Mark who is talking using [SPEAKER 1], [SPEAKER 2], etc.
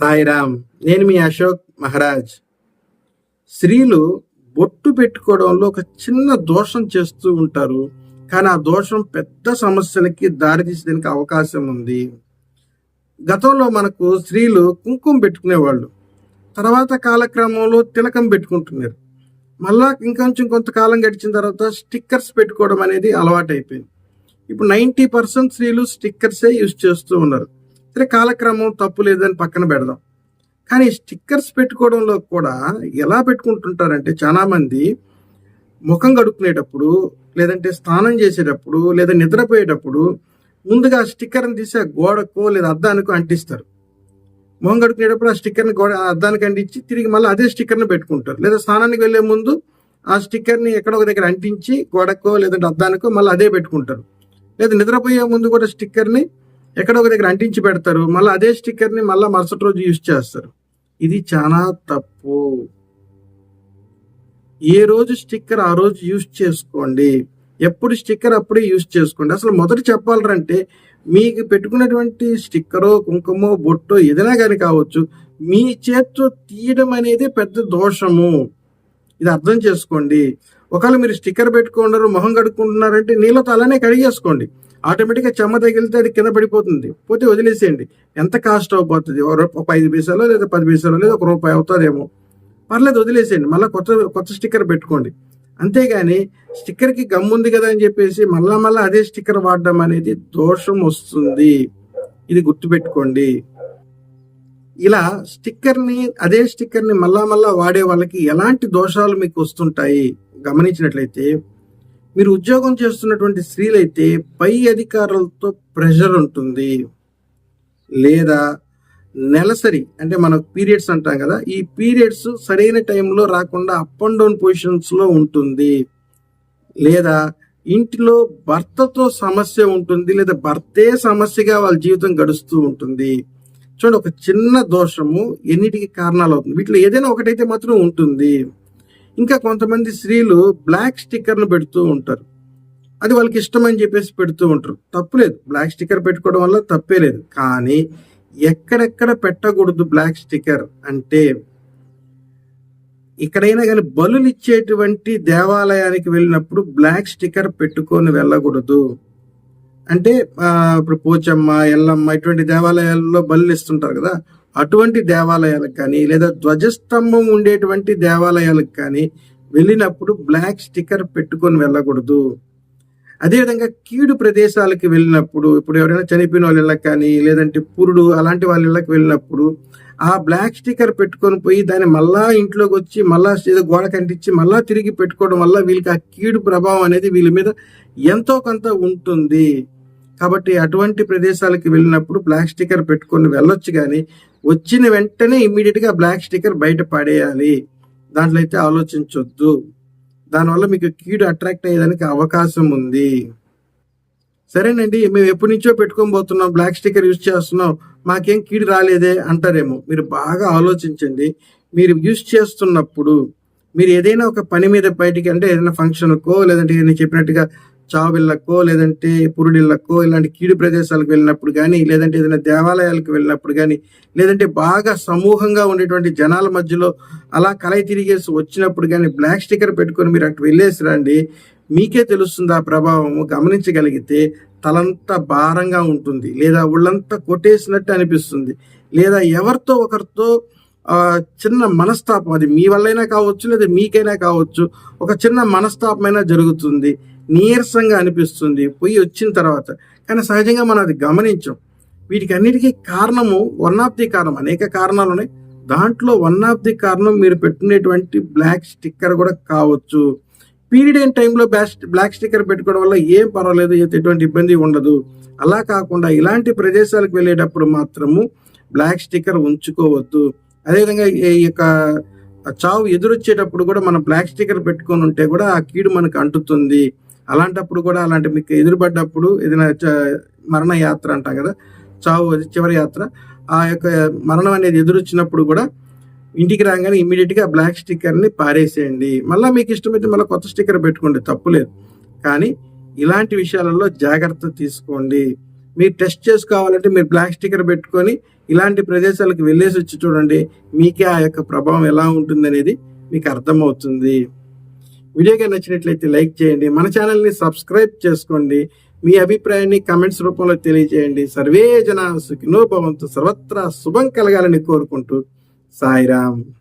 [SPEAKER 1] సాయిరామ్ నేను మీ అశోక్ మహారాజ్. స్త్రీలు బొట్టు పెట్టుకోవడంలో ఒక చిన్న దోషం చేస్తూ ఉంటారు. కానీ ఆ దోషం పెద్ద సమస్యలకి దారితీసేదానికి అవకాశం ఉంది. గతంలో మనకు స్త్రీలు కుంకుమ పెట్టుకునేవాళ్ళు. తర్వాత కాలక్రమంలో తిలకం పెట్టుకుంటున్నారు. మళ్ళా ఇంకొంచెం కొంతకాలం గడిచిన తర్వాత స్టిక్కర్స్ పెట్టుకోవడం అనేది అలవాటైపోయింది. ఇప్పుడు నైంటీ పర్సెంట్ స్త్రీలు స్టిక్కర్సే యూజ్ చేస్తూ ఉన్నారు. సరే కాలక్రమం తప్పు లేదని పక్కన పెడదాం. కానీ స్టిక్కర్స్ పెట్టుకోవడంలో కూడా ఎలా పెట్టుకుంటుంటారంటే చాలామంది ముఖం కడుక్కునేటప్పుడు లేదంటే స్నానం చేసేటప్పుడు లేదా నిద్రపోయేటప్పుడు ముందుగా స్టిక్కర్ని తీసి ఆ గోడకో లేదా అద్దానికో అంటిస్తారు. మొహం కడుక్కునేటప్పుడు ఆ స్టిక్కర్ని గోడ అద్దానికి అంటించి తిరిగి మళ్ళీ అదే స్టిక్కర్ని పెట్టుకుంటారు. లేదా స్నానానికి వెళ్ళే ముందు ఆ స్టిక్కర్ని ఎక్కడో ఒక దగ్గర అంటించి గోడకో లేదంటే అద్దానికో మళ్ళీ అదే పెట్టుకుంటారు. లేదా నిద్రపోయే ముందు కూడా స్టిక్కర్ని ఎక్కడో ఒక దగ్గర అంటించి పెడతారు. మళ్ళీ అదే స్టిక్కర్ని మళ్ళీ మరుసటి రోజు యూజ్ చేస్తారు. ఇది చాలా తప్పు. ఏ రోజు స్టిక్కర్ ఆ రోజు యూజ్ చేసుకోండి. ఎప్పుడు స్టిక్కర్ అప్పుడే యూజ్ చేసుకోండి. అసలు మొదట చెప్పాలంటే మీకు పెట్టుకున్నటువంటి స్టిక్కరో కుంకుమో బొట్టో ఏదైనా కానీ కావచ్చు మీ చేత్తో తీయడం అనేది పెద్ద దోషము. ఇది అర్థం చేసుకోండి. ఒకవేళ మీరు స్టిక్కర్ పెట్టుకున్నారు మొహం కడుక్కుంటున్నారంటే నీళ్ళతో అలానే కడిగేసుకోండి. ఆటోమేటిక్గా చెమ్మ తగిలితే అది కింద పడిపోతుంది. పోతే వదిలేసేయండి. ఎంత కాస్ట్ అయిపోతుంది ఒక ఐదు పైసలో లేదా పది పైసలో లేదా ఒక రూపాయి అవుతుందేమో. పర్లేదు వదిలేసేయండి. మళ్ళీ కొత్త కొత్త స్టిక్కర్ పెట్టుకోండి. అంతేగాని స్టిక్కర్కి గమ్ ఉంది కదా అని చెప్పేసి మళ్ళా మళ్ళీ అదే స్టిక్కర్ వాడడం అనేది దోషం వస్తుంది. ఇది గుర్తుపెట్టుకోండి. ఇలా స్టిక్కర్ని అదే స్టిక్కర్ని మళ్ళా మళ్ళా వాడే వాళ్ళకి ఎలాంటి దోషాలు మీకు వస్తుంటాయి? గమనించినట్లయితే మీరు ఉద్యోగం చేస్తున్నటువంటి స్త్రీలైతే పై అధికారులతో ప్రెషర్ ఉంటుంది. లేదా నెలసరి అంటే మనం పీరియడ్స్ అంటాం కదా ఈ పీరియడ్స్ సరైన టైంలో రాకుండా అప్ అండ్ డౌన్ పొజిషన్స్లో ఉంటుంది. లేదా ఇంటిలో భర్తతో సమస్య ఉంటుంది లేదా భర్తే సమస్యగా వాళ్ళ జీవితం గడుస్తూ ఉంటుంది. చూడండి ఒక చిన్న దోషము ఎన్నిటికి కారణాలు అవుతుంది వీటిలో ఏదైనా ఒకటైతే మాత్రం ఉంటుంది. ఇంకా కొంతమంది స్త్రీలు బ్లాక్ స్టిక్కర్ను పెడుతూ ఉంటారు. అది వాళ్ళకి ఇష్టం అని చెప్పేసి పెడుతూ ఉంటారు. తప్పులేదు బ్లాక్ స్టిక్కర్ పెట్టుకోవడం వల్ల తప్పే లేదు. కానీ ఎక్కడెక్కడ పెట్టకూడదు బ్లాక్ స్టిక్కర్ అంటే ఇక్కడైనా కానీ బలులు ఇచ్చేటువంటి దేవాలయానికి వెళ్ళినప్పుడు బ్లాక్ స్టిక్కర్ పెట్టుకొని వెళ్ళకూడదు. అంటే ఇప్పుడు పోచమ్మ ఎల్లమ్మ ఇటువంటి దేవాలయాల్లో బలు ఇస్తుంటారు కదా అటువంటి దేవాలయాలకు కానీ లేదా ధ్వజస్తంభం ఉండేటువంటి దేవాలయాలకు కానీ వెళ్ళినప్పుడు బ్లాక్ స్టిక్కర్ పెట్టుకొని వెళ్ళకూడదు. అదేవిధంగా కీడు ప్రదేశాలకు వెళ్ళినప్పుడు ఇప్పుడు ఎవరైనా చనిపోయిన వాళ్ళ ఇళ్ళకి కానీ లేదంటే పురుడు అలాంటి వాళ్ళ ఇళ్ళకి వెళ్ళినప్పుడు ఆ బ్లాక్ స్టిక్కర్ పెట్టుకొని పోయి దాన్ని మళ్ళా ఇంట్లోకి వచ్చి మళ్ళా ఏదో గోడ కంటించి మళ్ళా తిరిగి పెట్టుకోవడం వల్ల వీళ్ళకి ఆ కీడు ప్రభావం అనేది వీళ్ళ మీద ఎంతో కొంత ఉంటుంది. కాబట్టి అటువంటి ప్రదేశాలకు వెళ్ళినప్పుడు బ్లాక్ స్టిక్కర్ పెట్టుకొని వెళ్ళొచ్చు కానీ వచ్చిన వెంటనే ఇమ్మీడియట్గా బ్లాక్ స్టిక్కర్ బయట పడేయాలి. దాంట్లో అయితే ఆలోచించొద్దు. దానివల్ల మీకు కీడు అట్రాక్ట్ అయ్యేదానికి అవకాశం ఉంది. సరేనండి మేము ఎప్పటి నుంచో పెట్టుకొని పోతున్నాం బ్లాక్ స్టిక్కర్ యూజ్ చేస్తున్నాం మాకేం కీడు రాలేదే అంటారేమో. మీరు బాగా ఆలోచించండి. మీరు యూజ్ చేస్తున్నప్పుడు మీరు ఏదైనా ఒక పని మీద బయటికి అంటే ఏదైనా ఫంక్షన్కో లేదంటే నేను చెప్పినట్టుగా చావిళ్ళకో లేదంటే పురుడిళ్ళకో ఇలాంటి కీడు ప్రదేశాలకు వెళ్ళినప్పుడు కానీ లేదంటే ఏదైనా దేవాలయాలకు వెళ్ళినప్పుడు కానీ లేదంటే బాగా సమూహంగా ఉండేటువంటి జనాల మధ్యలో అలా కలయి తిరిగేసి వచ్చినప్పుడు కానీ బ్లాక్ స్టిక్కర్ పెట్టుకొని మీరు అటు వెళ్ళేసి రండి మీకే తెలుస్తుంది ఆ ప్రభావము గమనించగలిగితే తలంతా భారంగా ఉంటుంది. లేదా ఒళ్ళంతా కొట్టేసినట్టు అనిపిస్తుంది. లేదా ఎవరితో ఒకరితో చిన్న మనస్తాపం అది మీ వల్లైనా కావచ్చు లేదా మీకైనా కావచ్చు ఒక చిన్న మనస్తాపమైనా జరుగుతుంది. నీరసంగా అనిపిస్తుంది పొయ్యి వచ్చిన తర్వాత. కానీ సహజంగా మనం అది గమనించం. వీటికి అన్నిటికీ కారణము వన్ ఆఫ్ ది కారణం. అనేక కారణాలు ఉన్నాయి. దాంట్లో వన్ ఆఫ్ ది కారణం మీరు పెట్టుకునేటువంటి బ్లాక్ స్టిక్కర్ కూడా కావచ్చు. పీరియడ్ అయిన టైంలో బ్లాక్ బ్లాక్ స్టిక్కర్ పెట్టుకోవడం వల్ల ఏం పర్వాలేదు ఎటువంటి ఇబ్బంది ఉండదు. అలా కాకుండా ఇలాంటి ప్రదేశాలకు వెళ్ళేటప్పుడు మాత్రము బ్లాక్ స్టిక్కర్ ఉంచుకోవద్దు. అదేవిధంగా ఈ యొక్క చావు ఎదురొచ్చేటప్పుడు కూడా మనం బ్లాక్ స్టిక్కర్ పెట్టుకొని ఉంటే కూడా ఆ కీడు మనకు అంటుతుంది. అలాంటప్పుడు కూడా అలాంటి మీకు ఎదురుపడ్డప్పుడు ఏదైనా చ- మరణ యాత్ర అంటాం కదా చావు అది చివరి యాత్ర ఆ యొక్క మరణం అనేది ఎదురొచ్చినప్పుడు కూడా ఇంటికి రాగానే ఇమీడియట్గా బ్లాక్ స్టిక్కర్ని పారేసేయండి. మళ్ళీ మీకు ఇష్టమైతే మళ్ళీ కొత్త స్టిక్కర్ పెట్టుకోండి తప్పులేదు కానీ ఇలాంటి విషయాలలో జాగ్రత్త తీసుకోండి. మీరు టెస్ట్ చేసుకోవాలంటే మీరు బ్లాక్ స్టిక్కర్ పెట్టుకొని ఇలాంటి ప్రదేశాలకు వెళ్ళేసి వచ్చి చూడండి మీకే ఆ యొక్క ప్రభావం ఎలా ఉంటుందనేది మీకు అర్థమవుతుంది. వీడియోగా నచ్చినట్లయితే లైక్ చేయండి. మన ఛానల్ని సబ్స్క్రైబ్ చేసుకోండి. మీ అభిప్రాయాన్ని కమెంట్స్ రూపంలో తెలియజేయండి. సర్వే జన సుఖినో భవంతు సర్వత్రా శుభం కలగాలని కోరుకుంటూ సాయిరామ్.